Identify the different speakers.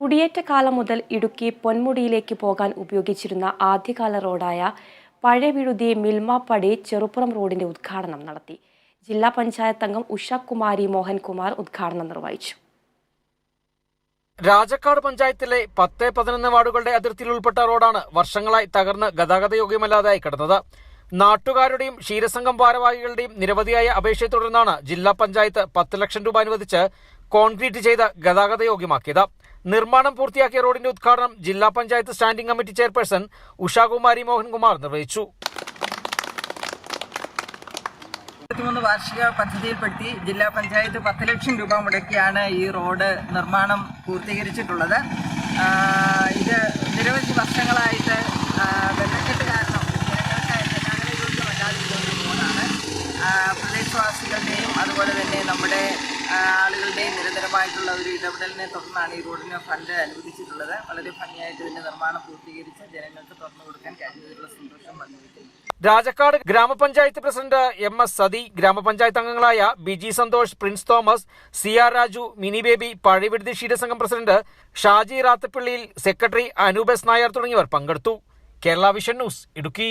Speaker 1: കുടിയേറ്റ കാലം മുതൽ ഇടുക്കി പൊന്മുടിയിലേക്ക് പോകാൻ ഉപയോഗിച്ചിരുന്ന ആദ്യകാല റോഡായ പഴവിഴുതി മിൽമാപ്പടി ചെറുപ്പുറം റോഡിന്റെ ഉദ്ഘാടനം നടത്തി. ജില്ലാ പഞ്ചായത്ത് അംഗം ഉഷാകുമാരി മോഹൻകുമാർ ഉദ്ഘാടനം നിർവഹിച്ചു.
Speaker 2: രാജക്കാട് പഞ്ചായത്തിലെ പത്ത് പതിനൊന്ന് വാർഡുകളുടെ അതിർത്തിയിൽ ഉൾപ്പെട്ട റോഡാണ് വർഷങ്ങളായി തകർന്ന് ഗതാഗതയോഗ്യമല്ലാതായി കിടന്നത്. നാട്ടുകാരുടെയും ക്ഷീരസംഘം ഭാരവാഹികളുടെയും നിരവധിയായ അപേക്ഷയെ തുടർന്നാണ് ജില്ലാ പഞ്ചായത്ത് പത്ത് ലക്ഷം രൂപ അനുവദിച്ച് കോൺക്രീറ്റ് ചെയ്ത് ഗതാഗതയോഗ്യമാക്കിയത്. നിർമ്മാണം പൂർത്തിയാക്കിയ റോഡിന്റെ ഉദ്ഘാടനം ജില്ലാ panchayat standing committee chairperson Ushakumari Mohankumar നിർവഹിച്ചു.
Speaker 3: ഇരുപത്തിമൂന്ന് വാർഷിക പദ്ധതിയിൽപ്പെടുത്തി ജില്ലാ പഞ്ചായത്ത് പത്ത് ലക്ഷം രൂപ മുടക്കിയാണ് ഈ റോഡ് നിർമ്മാണം പൂർത്തീകരിച്ചിട്ടുള്ളത്. ഇത് നിരവധി വർഷങ്ങളായിട്ട് വെള്ളക്കെട്ട് കാരണം ജനങ്ങൾക്കായിട്ട് ഒരു റോഡാണ്. പ്രദേശവാസികളുടെയും അതുപോലെ തന്നെ നമ്മുടെ ആളുകളുടെയും നിരന്തരമായിട്ടുള്ള ഒരു ഇടപെടലിനെ തുടർന്നാണ് ഈ റോഡിന് ഫണ്ട് അനുവദിച്ചിട്ടുള്ളത്. വളരെ ഭംഗിയായിട്ട് ഇതിന്റെ നിർമ്മാണം പൂർത്തീകരിച്ച് ജനങ്ങൾക്ക് തുറന്നു കൊടുക്കാൻ കഴിഞ്ഞതിലുള്ള സന്തോഷം പങ്കുവയ്ക്കുന്നു
Speaker 2: രാജക്കാട് ഗ്രാമപഞ്ചായത്ത് പ്രസിഡന്റ് എം എസ് സതി ഗ്രാമപഞ്ചായത്ത് അംഗങ്ങളായ Biji Santhosh Prince Thomas C R Raju Mini Baby Pazhayaviduthi ക്ഷീരസംഘം president Shaji റാത്തപ്പിള്ളിയിൽ സെക്രട്ടറി അനൂപ് എസ് നായർ തുടങ്ങിയവർ പങ്കെടുത്തു. Kerala vision news Idukki.